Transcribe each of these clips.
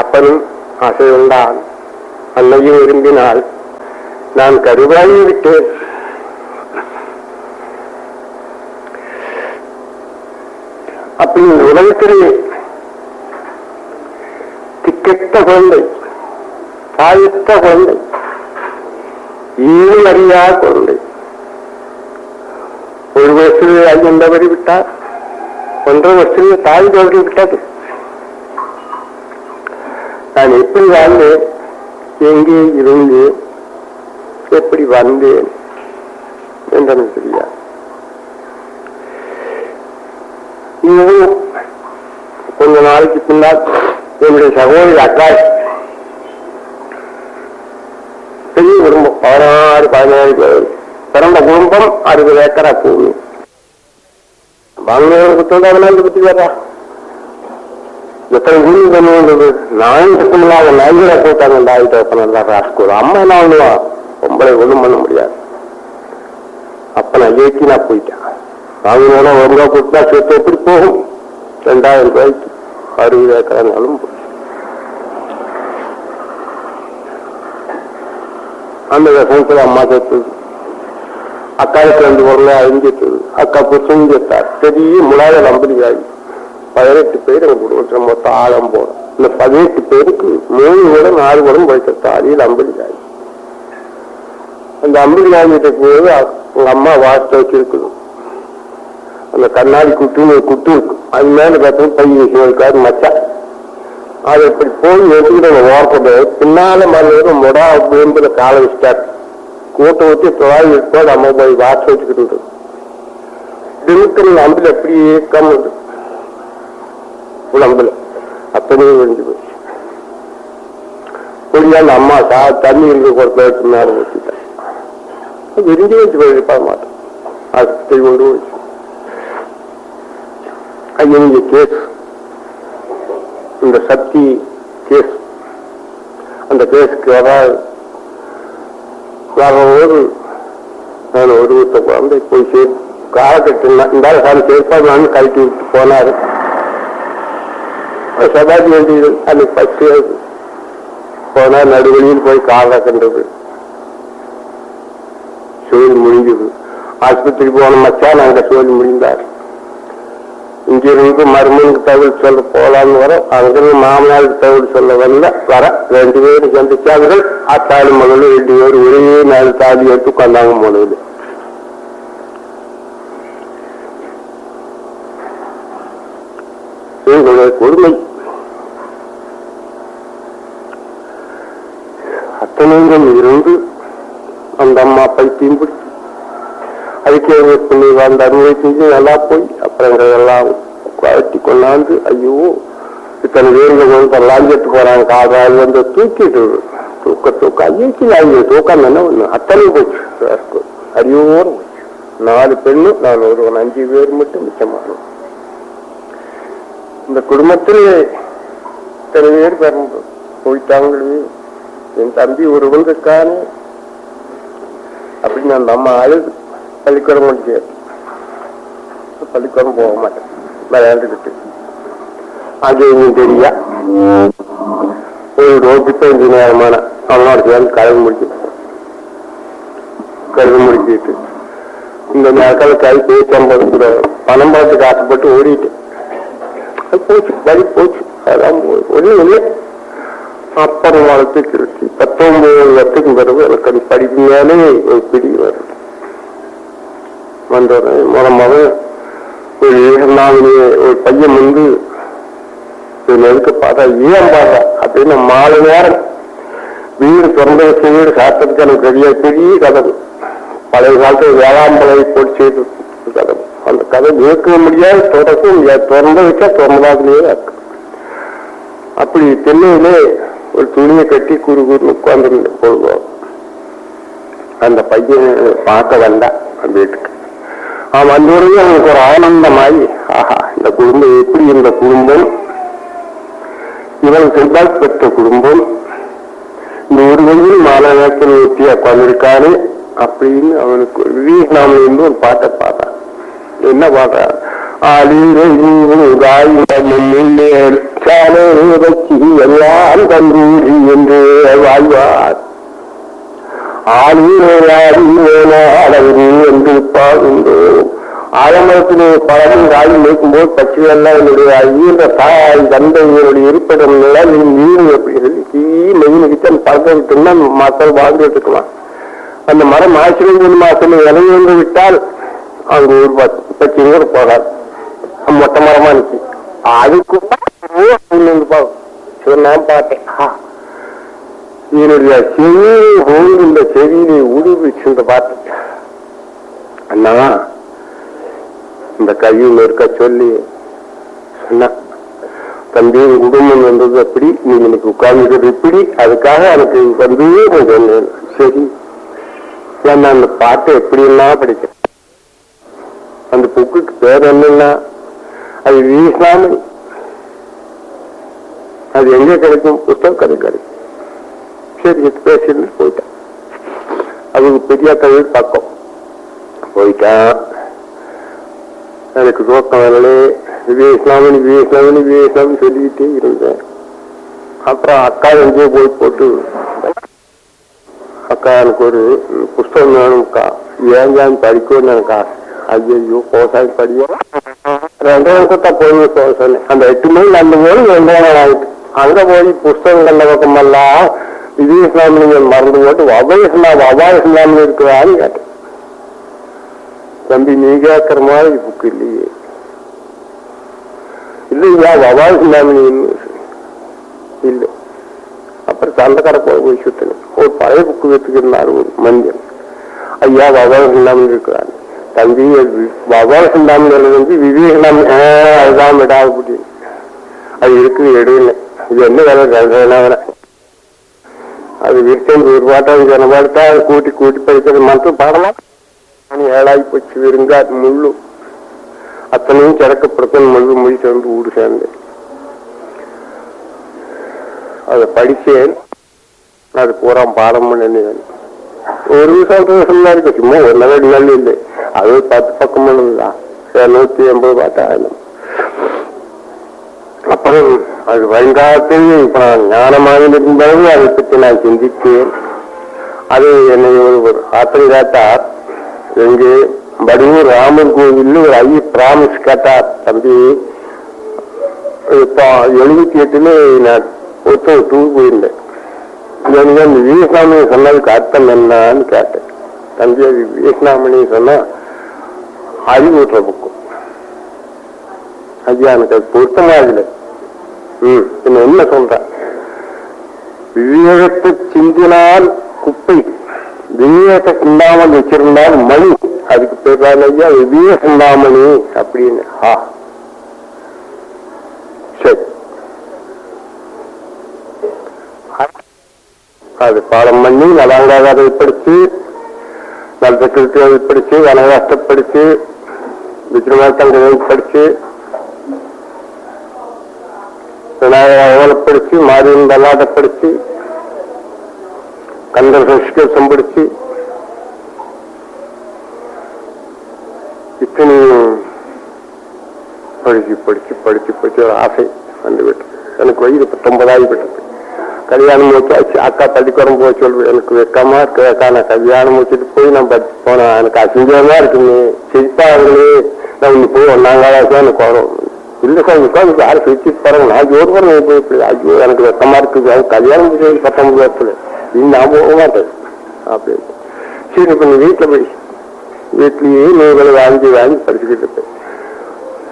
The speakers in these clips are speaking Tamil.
அப்பனும் ஆசையுண்டான் அன்னையும் விரும்பினாள் நான் கருவாகி விட்டேன். அப்படி உலகத்திலே திக்கெட்ட குழந்தை தாயத்த குழந்தை ஏழு அறியா குழந்தை. ஒரு வருஷத்தில் ஐயன் தவறி விட்டார் ஒன்றரை வருஷத்தில் தாய் தவறி நான் எப்படி வாழ்ந்தேன்? எங்கே இருந்தேன் எப்படி வந்தேன்? என்றது தெரியாது இதுவும் கொஞ்ச நாளைக்கு பின்னால் என்னுடைய சகோதரி அக்காய் பெரிய குடும்பம் பதினாறு பதினேழு பிறந்த குடும்பம் அறுபது ஏக்கரா பூமி. வாங்கினவங்க புத்தகம் அதெல்லாம் பத்தி வர்றா எத்தனை ஊழி பண்ணுவது நான் அவன் நாய்களை போட்டாங்க இந்த ஆயுத ஒப்பனம் ராஸ்கூர் அம்மா என்ன பண்ணுவான் பொம்பளை ஒன்றும் பண்ண முடியாது. அப்ப நான் ஏற்றி நான் போயிட்டேன். வாங்கினோட ஒரு ரூபா கொடுத்தா சேர்த்து எப்படி போகும்? ரெண்டாயிரம் ரூபாய்க்கு அறுபது ஏக்கரானாலும் போகும். அந்த விஷயத்துல அம்மா சேர்த்தது அக்காவுக்கு ரெண்டு பொருளை அழிஞ்சிட்டது அக்கா புருஷன் சேர்த்தார் பெரிய முலாய நம்பரியாகி பதினெட்டு பேர் எங்க மொத்தம் ஆழம் போடும் இந்த பதினெட்டு பேருக்கு மூணு கூட நாலு குடம் படித்த அடியில் அம்பரியாகி அந்த அம்பரியாகிட்ட போது உங்க அம்மா வாசத்தை வச்சிருக்கணும். அந்த கண்ணாடி குட்டு ஒரு குட்டு இருக்கு. அது மேலே பார்த்தா பை விஷயம் இருக்காது மச்சான் அது இப்படி போய் எடுத்துக்கிட்டு அவங்க ஓரப்பட பின்னால மறுபடியும் மொடா முடா வேம்புல காலை வச்சுட்டார். கூட்டம் வச்சு தொழாய் அம்மா நம்ம போய் வாட்ச் வச்சுக்கிட்டு தினத்தில் அம்பில் அப்படியே கம்முது உடம்புல அப்படியே விழுந்து போச்சு முடியாது அம்மா சா தண்ணி இருக்க ஒரு பேருக்கு மேல வச்சுட்டேன் விரிஞ்சு வச்சு போயிருப்பா மாட்டேன் அது கொண்டு போச்சு ஐயா கேஸ் இந்த சக்தி கேஸ் அந்த கேஸுக்கு வராது வரும்போது நான் ஒரு வீட்டை குழந்தை போய் சே காலக்கட்டம் இந்த சாமி சேர்ப்பாடு நான் கழட்டி விட்டு போனாரு சதாஜி வேண்டியது அன்னைக்கு பத்து போனா நடுவழியில் போய் காலாக்கின்றது கண்டது. சோழி முடிஞ்சது ஆஸ்பத்திரி போன மச்சான் அங்க சூழல் முடிந்தார் இங்கிருந்து மருமனுக்கு தகவல் சொல்ல போலான்னு வர அங்கிருந்து மாமனாருக்கு தகவல் சொல்ல வரல வர ரெண்டு பேரும் சந்திச்சார்கள். அத்தாளி மகளும் ரெண்டு பேரும் ஒரே நாள் தாலி எடுத்து கொண்டாங்க முதல்ல எங்களுடைய கொடுமை. அத்தனையும் இருந்து அந்த அம்மா பைத்தியம் பிடிச்சு அதுக்கு எங்க அந்த அறுவடை செஞ்சு நல்லா போய் அப்புறம் எங்க எல்லாம் கட்டி கொண்டாந்து ஐயோ இத்தனை பேருங்க வந்து லாஞ்சத்துக்கு போறாங்க காதால் வந்து தூக்கிட்டு தூக்க தூக்க ஐயோக்கு லாஞ்சு தூக்கம் என்ன ஒண்ணு அத்தனை போச்சு. அரியோடு போச்சு. நாலு பெண்ணு நான் ஒருவன் அஞ்சு பேர் மட்டும் மிச்சமானோம். இந்த குடும்பத்தில் இத்தனை பேர் பிறந்து போயிட்டாங்களே. என் தம்பி ஒருவன் இருக்கானே அப்படின்னு அந்த அம்மா அழுது பள்ளிக்கூடம் முடியாது பள்ளிக்கூடம் போக மாட்டேன். விளையாண்டுக்கிட்டு. அங்கேயும் தெரியா? ஒரு ரோஜிப்ப நேரமான அவனோட சேர்ந்து கழுவு முடிச்சு கழுவு முடிச்சுட்டு. இந்த நேரத்தில் கை பேச்சு பணம் பார்த்து காசுப்பட்டு ஓடிட்டு. போச்சு வழி போச்சு. அதான் ஒன்றும் இல்லை அப்புறம் வளர்த்து திருச்சி பத்தொன்பது வருஷத்துக்கு பிறகு எனக்கு அது படிப்பு ஒரு பிடி வருது வந்தோடனே முத முத ஒரு ஏகனாவிலே ஒரு பையன் வந்து எதுக்கு பார்த்தா ஏன் பார்த்தா அப்படின்னு மாலை நேரம் வீடு திறந்த வச்ச வீடு சாப்பிட்டதுக்கு எனக்கு பெரிய பெரிய கதவு. பழைய காலத்தில் வேளாண் வேளாம்பலை போட்டு செய்து கதவு. அந்த கதை நிறுத்த முடியாது தொடக்கவும் முடியாது. திறந்த வச்சா திறந்தாதுலேயே இருக்கு. அப்படி தென்னையிலே ஒரு துணியை கட்டி குறு குறுன்னு உட்கார்ந்து பொழுதுவோம் அந்த பையன் பார்க்க வந்தான் வீட்டுக்கு. அவன் வந்தோடனே அவனுக்கு ஒரு ஆனந்தமாயி ஆஹா இந்த குடும்பம் எப்படி இந்த குடும்பம்? இவன் செல்வாக்கு பெற்ற குடும்பம். இந்த ஒரு வழியில் மாலை நேரத்தில் ஒட்டி உட்காந்துருக்காரு அப்படின்னு அவனுக்கு விவேகநாமன் என்று ஒரு பாட்டை பார்த்தான் என்ன பாடுற ஆலிரை முன்னேல் சாலே வச்சி எல்லாம் கல்லூரி என்று வாழ்வார். ஆலிரேலாடி என்று பாடுகின்றோம் ஆலமரத்திலே பலரும் ராயில் வைக்கும்போது பச்சையெல்லாம் என்னுடைய ஈர தாய் தந்தை என்னுடைய இருப்பிடம் நீர் எப்படி தீ மெயின் கிச்சன் பறக்க விட்டுன்னா மக்கள் வாழ்ந்துட்டு இருக்கலாம் அந்த மரம் ஆசிரியர் மாசம் இறங்கி விட்டால் அங்க ஊர் பத்து பச்சை கூட போகாது மொட்டை மரமா நிற்கும் அதுக்கு நான் பார்த்தேன். என்னுடைய செவி ஹோல் இந்த செவியிலே உடுவிச்சு பார்த்தேன் அண்ணா இந்த கையில் இருக்க சொல்லி சொன்ன தம்பி குடும்பம் வந்தது அப்படி நீ எனக்கு உட்கார்ந்துக்கிறது இப்படி அதுக்காக எனக்கு வந்து கொஞ்சம் சரி. நான் அந்த பாட்டை எப்படின்னா படிக்கிறேன் அந்த புக்குக்கு பேர் என்னன்னா அது வீசாமல் அது எங்க கிடைக்கும்? புத்தகம் கதை கிடைக்கும். சரி பேசிட்டு போயிட்டேன். அது பெரிய தமிழ் பக்கம். போயிட்டான். எனக்கு தோக்கம் வரலே விவேஸ்லாமணி விவேஸ்லாமணி விவேஸ்லாமணி சொல்லிக்கிட்டே இருந்தேன். அப்புறம் அக்கா எங்கேயோ போய் போட்டு அக்கா எனக்கு ஒரு புஸ்தகம் வேணும்க்கா. ஏன் ஏன் படிக்கணும்னு எனக்கு ஆசை. ஐயோ கோசாமி படியோ. ரெண்டு வருஷத்தை போய் சொன்னேன் அந்த எட்டு மணி அந்த போய் ரெண்டு நாள் ஆயிட்டு. அங்க போய் புஸ்தகங்கள்ல பக்கமெல்லாம் விஜய இஸ்லாமியங்கள் மறந்து போட்டு அபய இஸ்லாம் அபா இஸ்லாமியம் இருக்கிறான்னு கேட்டேன். தம்பி நீ கேட்கற மாதிரி புக்கு இல்லையே. இல்லையா அபா இஸ்லாமியம் இல்லை. அப்புறம் சந்தைக்கடை போய் போய் சுத்தினேன். ஒரு பழைய புக்கு வச்சுக்கிறார் ஒரு மஞ்சள் ஐயா அபா இஸ்லாமியம் இருக்கிறான் தம்பி பகவான் சிந்தாமணி வந்து விவேகம் அதுதான் விடா அப்படி. அது இருக்குது எடுன்னு இது என்ன வேலை? வேலை அது விற்கும் ஒரு பாட்டம் சொன்ன பாட்டா கூட்டி கூட்டி படிக்கிறது. மட்டும் பாடமா? ஆனால் ஏழாய் போச்சு விருந்தா அது முள்ளு. அத்தனையும் கிடக்கப்படுத்த முள்ளு மொழி சேர்ந்து ஊடு சேர்ந்தேன் அதை படித்தேன். அது பூரா பாடம் பண்ணினேன் ஒரு சந்தோஷம் இருக்கு. சும்மா ஒரு ரெண்டு நாள் இல்லை. அது ஒரு பத்து பக்கம் நூத்தி எண்பது பாட்டாயிரம் அப்புறம் அது வருங்காலத்தில் இப்ப நான் ஞானமாக இருக்கும்போது அதை பற்றி நான் சிந்தித்தேன். அது என்னை ஒரு ஒரு ஆத்திரம் கேட்டார். எங்கு வடிவூர் ராமர் கோவிலில் ஒரு ஐய பிராமிஸ் கேட்டார். தம்பி இப்போ எழுபத்தி எட்டுல நான் ஒருத்தர் டூர் போயிருந்தேன். எனக்கு அந்த விவேகாமணி சொன்னதுக்கு அர்த்தம் என்னன்னு கேட்டேன். தஞ்சை அது விவேகாமணி சொன்னா அறிவுற்ற புக்கு. ஐயா எனக்கு அது பொருத்தமா இல்லை. ம் என்ன என்ன சொல்றேன் விவேகத்தை சிந்தினால் குப்பை விவேகத்தை சிந்தாமல் வச்சிருந்தால் மணி. அதுக்கு பேர் ஐயா விவேக சிந்தாமணி அப்படின்னு. ஆ. சரி. அது பாடம் பண்ணி நலங்காத படிச்சு நல்ல கிருத்தியை படிச்சு வனகாஷ்டப்படுத்தி விக்ரமாத்தங்களை படிச்சு விநாயகரை படிச்சு மாரியன் தல்லாட்ட படிச்சு கந்தர் சம்ஸ்கிருதம் படிச்சு இத்தனையும் படிச்சு படிச்சு படிச்சு படிச்சு ஒரு ஆசை வந்துவிட்டு எனக்கு வயது பத்தொன்பதாகி விட்டது கல்யாணம் வச்சாச்சு அக்கா பள்ளிக்கூடம் போய் சொல்லுவேன் எனக்கு வெக்கமா இருக்கு. அக்கா நான் கல்யாணம் வச்சுட்டு போய் நான் படிச்சு போனேன் எனக்கு அசிங்கமா இருக்குன்னு சிரிப்பா இருக்கு நான் இன்னும் போய் ஒன்னாங்காலாச்சும் எனக்கு வரும். இல்ல சார் உட்காந்து யாரும் சிரிச்சு பாருங்க நான் ஜோர் பண்ண போய் இப்படி ஐயோ எனக்கு வெக்கமா இருக்குது கல்யாணம் முடிச்சு பத்தொன்பது வருஷத்துல இன்னும் நான் போக மாட்டேன். அப்படின்னு சரி இப்ப நீ வீட்டுல போய். வீட்லயே நூல்களை வாங்கி வாங்கி படிச்சுக்கிட்டு இருப்பேன்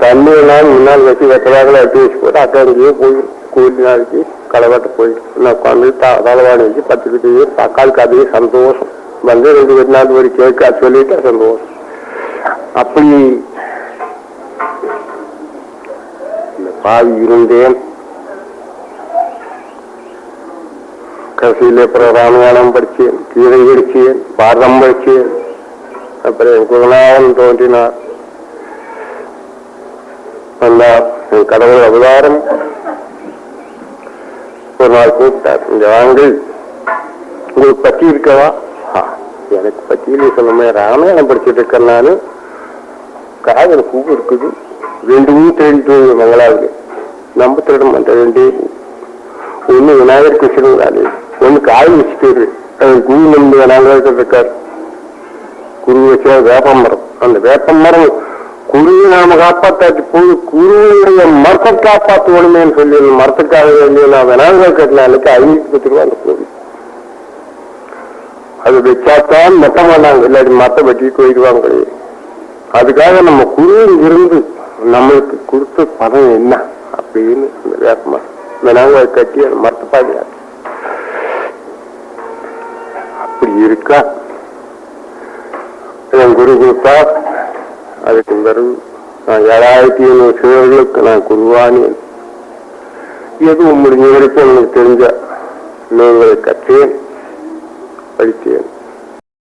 தண்ணி எல்லாம் முன்னால் வச்சு வெத்தலாகளை எடுத்து வச்சு போட்டு அக்கா இங்கேயே போய் கூலி நாளைக்கு களவாட்ட போயிட்டு நான் உட்காந்து தளவாணி வச்சு பத்துக்கிட்டே அக்காளுக்கு அதே சந்தோஷம். வந்து ரெண்டு பேர் நாள் ஒரு கேட்க சொல்லிட்டு சந்தோஷம். அப்படி பாவி இருந்தேன். கடைசியில் அப்புறம் ராமாயணம் படித்தேன் கீதை படிச்சேன் பாரதம் படித்தேன். அப்புறம் என் குருநாதன் தோன்றினார். வந்தார். என் கடவுள் அவதாரம். ஒரு நாள் கூப்பிட்டார். இந்த வாங்க உங்களுக்கு பற்றி இருக்கவா எனக்கு பற்றியிலே சொல்லுமே ராமாயணம் படிச்சுட்டு இருக்கேன் நான். காதல் பூ இருக்குது. ரெண்டுமே தேடிட்டு மங்களாவுக்கு. நம்ம திருடம் மாட்டேன் ரெண்டு. ஒன்று விநாயகர் கிருஷ்ணன் காலு ஒன்று காய் வச்சுட்டு அது குரு நம்பி விநாயகர் இருக்கார். குரு வச்சா வேப்ப மரம் அந்த வேப்ப மரம் குருவை நாம காப்பாத்தாட்டி போது குருவினுடைய மரத்தை காப்பாத்தணுமே சொல்லி மரத்துக்காக வேண்டிய நான் விநாயகர் கட்டினாலுக்கு அன்னைக்கு ஐநூத்தி பத்து ரூபா அந்த கோவில். அது வச்சாத்தான் மொட்டை பண்ணாங்க இல்லாட்டி மரத்தை வெட்டி போயிடுவாங்க கிடையாது அதுக்காக நம்ம குரு இருந்து நம்மளுக்கு கொடுத்த பணம் என்ன அப்படின்னு அந்த வேப்ப விநாயகர் கட்டி அந்த மரத்தை பாதுகாத்து. அப்படி இருக்கா? என் குரு கொடுத்தா அதுக்கு பிறகு நான் ஏழாயிரத்தி ஐநூறு சிவர்களுக்கு நான் குருவானேன் எதுவும் முடிஞ்ச வரைக்கும் எனக்கு தெரிஞ்ச நூல்களை கற்றேன் படித்தேன்.